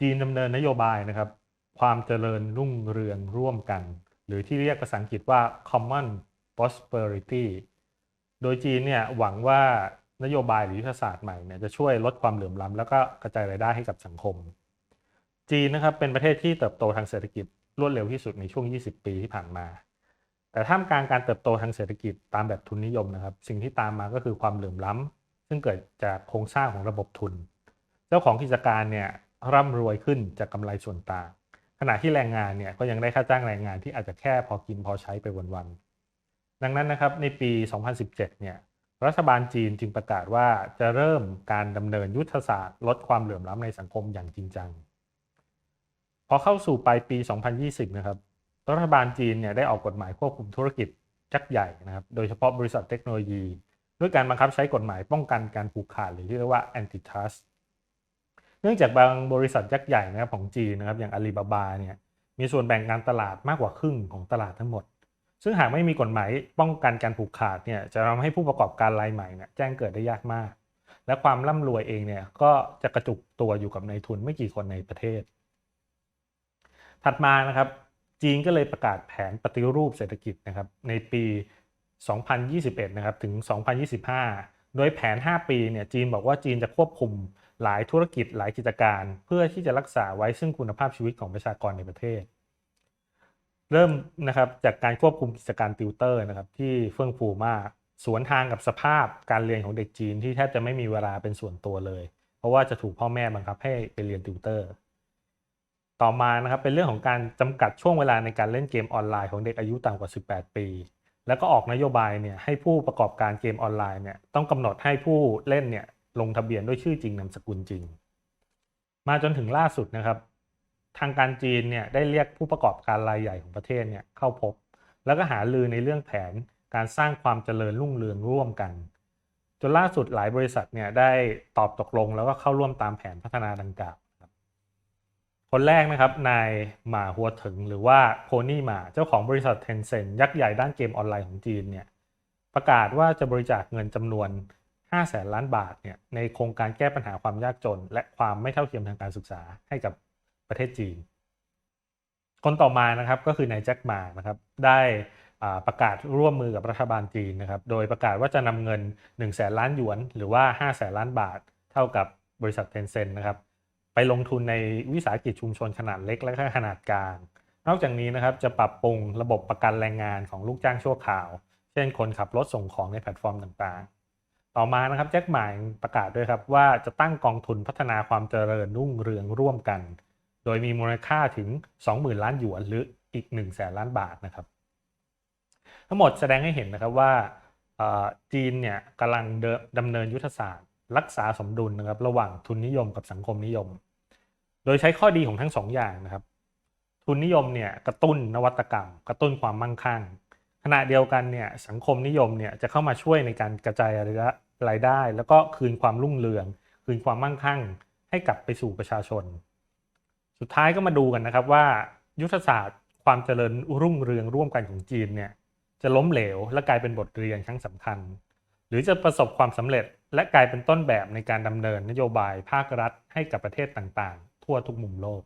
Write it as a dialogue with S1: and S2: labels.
S1: จีนดำเนินนโยบายนะครับ ความเจริญรุ่งเรืองร่วมกัน หรือที่เรียกภาษาอังกฤษว่า common prosperity โดยจีนเนี่ยหวังว่านโยบายหรือยุทธศาสตร์ใหม่เนี่ยจะช่วยลดความเหลื่อมล้ำแล้วก็กระจายรายได้ให้กับสังคม จีนนะครับเป็นประเทศที่เติบโตทางเศรษฐกิจรวดเร็วที่สุดในช่วง 20 ปีที่ผ่านมา แต่ท่ามกลางการเติบโตทางเศรษฐกิจตามแบบทุนนิยมนะครับ สิ่งที่ตามมาก็คือความเหลื่อมล้ำซึ่งเกิดจากโครงสร้างของระบบทุน เจ้าของกิจการเนี่ย ร่ำรวยขึ้นจากกำไรส่วนต่าง ขณะที่แรงงานเนี่ยก็ยังได้ค่าจ้างแรงงานที่อาจจะแค่พอกินพอใช้ไปวันๆดังนั้นนะครับในปี 2017 เนี่ยรัฐบาลจีนจึงประกาศว่าจะเริ่มการดำเนินยุทธศาสตร์ ลดความเหลื่อมล้ำในสังคมอย่างจริงจัง พอเข้าสู่ปลายปี 2020 นะครับรัฐบาลจีนเนี่ยได้ออกกฎหมายควบคุมธุรกิจจักใหญ่นะครับ โดยเฉพาะบริษัทเทคโนโลยี ด้วยการบังคับใช้กฎหมายป้องกันการผูกขาดหรือที่เรียกว่า antitrust เนื่องจากบางบริษัทยักษ์ใหญ่นะครับของจีนนะครับอย่างอาลีบาบาเนี่ยมีส่วนแบ่งการตลาดมากกว่าครึ่งของตลาดทั้งหมด ซึ่งหากไม่มีกฎหมายป้องกันการผูกขาดเนี่ยจะทำให้ผู้ประกอบการรายใหม่เนี่ยแจ้งเกิดได้ยากมาก และความร่ำรวยเองเนี่ยก็จะกระจุกตัวอยู่กับนายทุนไม่กี่คนในประเทศ ถัดมานะครับจีนก็เลยประกาศแผนปฏิรูปเศรษฐกิจนะครับในปี 2021 นะครับถึง 2025 โดยแผน 5 ปีเนี่ยจีนบอกว่าจีนจะควบคุม หลายธุรกิจหลายกิจการ เพื่อที่จะรักษาไว้ซึ่งคุณภาพชีวิตของประชากรในประเทศ เริ่มนะครับจากการควบคุมกิจการติวเตอร์นะครับที่เฟื่องฟูมากสวนทางกับสภาพการเรียนของเด็กจีนที่แทบจะไม่มีเวลาเป็นส่วนตัวเลย เพราะว่าจะถูกพ่อแม่บังคับให้ไปเรียนติวเตอร์ ต่อมานะครับเป็นเรื่องของการจำกัดช่วงเวลาในการเล่นเกมออนไลน์ของเด็กอายุต่ำกว่า 18 ปี แล้วก็ออกนโยบายเนี่ยให้ผู้ประกอบการเกมออนไลน์เนี่ยต้องกำหนดให้ผู้เล่นเนี่ย ลงทะเบียนด้วยชื่อจริงนามสกุลจริง มาจนถึงล่าสุดนะครับ ทางการจีนเนี่ยได้เรียกผู้ประกอบการรายใหญ่ของประเทศเนี่ยเข้าพบ แล้วก็หาลือในเรื่องแผนการสร้างความเจริญรุ่งเรืองร่วมกัน จนล่าสุดหลายบริษัทเนี่ยได้ตอบตกลงแล้วก็เข้าร่วมตามแผนพัฒนาดังกล่าวคนแรกนะครับนายหมาหัวถึงหรือว่าโพนี่หมาเจ้าของบริษัท Tencent ยักษ์ใหญ่ด้านเกมออนไลน์ของจีนเนี่ยประกาศว่าจะบริจาคเงินจำนวน 5แสนล้านบาทเนี่ยในโครงการแก้ปัญหาความยากจน และความไม่เท่าเทียมทางการศึกษาให้กับประเทศจีน คนต่อมานะครับก็คือนายแจ็คมานะครับได้ประกาศร่วมมือกับรัฐบาลจีนนะครับ โดยประกาศว่าจะนำเงิน1แสนล้านหยวน หรือว่า5แสนล้านบาท เท่ากับบริษัทเทนเซ็นนะครับ ไปลงทุนในวิสาหกิจชุมชนขนาดเล็กและขนาดกลาง นอกจากนี้นะครับจะปรับปรุงระบบประกันแรงงานของลูกจ้างชั่วคราว เช่นคนขับรถส่งของในแพลตฟอร์มต่างๆ ต่อมานะครับแจ็คหมายประกาศด้วยครับว่าจะตั้งกองทุนพัฒนาความเจริญรุ่งเรืองร่วมกัน โดยมีมูลค่าถึง 20,000 ล้านหยวนหรืออีก1แสนล้านบาทนะครับ ทั้งหมดแสดงให้เห็นนะครับว่าจีนเนี่ยกำลังดำเนินยุทธศาสตร์ รักษาสมดุลนะครับระหว่างทุนนิยมกับสังคมนิยม โดยใช้ข้อดีของทั้งสองอย่างนะครับ ทุนนิยมเนี่ยกระตุ้นนวัตกรรม กระตุ้นความมั่งคั่ง ขณะเดียวกันเนี่ยสังคมนิยมเนี่ยจะเข้ามาช่วยในการกระจายรายได้ แล้วก็คืนความรุ่งเรือง คืนความมั่งคั่ง ให้กลับไปสู่ประชาชน สุดท้ายก็มาดูกันนะครับว่า ยุทธศาสตร์ความเจริญรุ่งเรืองร่วมกันของจีนเนี่ยจะล้มเหลวและกลายเป็นบทเรียนครั้งสำคัญ หรือจะประสบความสำเร็จและกลายเป็นต้นแบบในการดำเนินนโยบายภาครัฐให้กับประเทศต่างๆ ทั่วทุกมุมโลก